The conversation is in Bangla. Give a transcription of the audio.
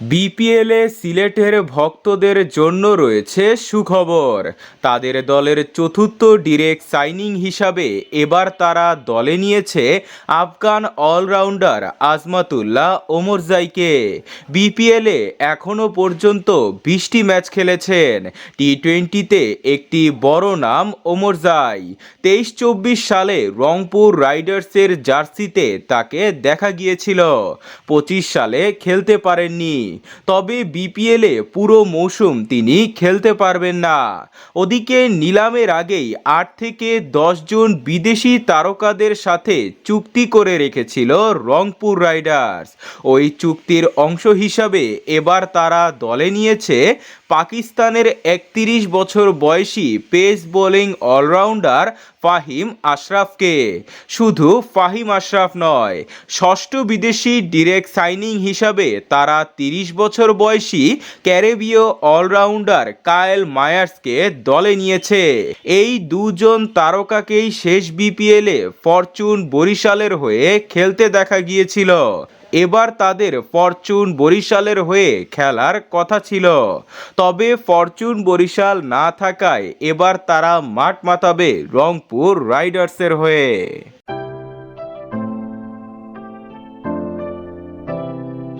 বিপিএলে সিলেটের ভক্তদের জন্য রয়েছে সুখবর। তাদের দলের চতুর্থ ডিরেক্ট সাইনিং হিসাবে এবার তারা দলে নিয়েছে আফগান অলরাউন্ডার আজমাতুল্লাহ ওমরজাইকে বিপিএলে এখনও পর্যন্ত বিশটি ম্যাচ খেলেছেন। টি টোয়েন্টিতে একটি বড় নাম ওমরজাই তেইশ চব্বিশ সালে রংপুর রাইডার্সের জার্সিতে তাকে দেখা গিয়েছিল। পঁচিশ সালে খেলতে পারেননি। তবে বিপিএলে পুরো মৌসুম তিনি খেলতে পারবেন না। ওদিকে নিলামের আগেই আট থেকে জন বিদেশি তারকাদের সাথে চুক্তি করে রেখেছিল রংপুর রাইডার্স। ওই চুক্তির অংশ হিসাবে এবার তারা দলে নিয়েছে পাকিস্তানের একত্রিশ বছর বয়সী পেস বোলিং অলরাউন্ডার ফাহিম আশরাফকে। শুধু ফাহিম আশরাফ নয়, ষষ্ঠ বিদেশি ডিরেক্ট সাইনিং হিসাবে তারা তিরিশ বছর বয়সী ক্যারেবীয় অলরাউন্ডার কায়েল মায়ার্সকে দলে নিয়েছে। এই দুজন তারকাকেই শেষ বিপিএলে ফরচুন বরিশালের হয়ে খেলতে দেখা গিয়েছিল। এবার তাদের ফরচুন বরিশালের হয়ে খেলার কথা ছিল। তবে ফরচুন বরিশাল না থাকায় এবার তারা মাঠ মাতাবে রংপুর রাইডার্সের হয়ে।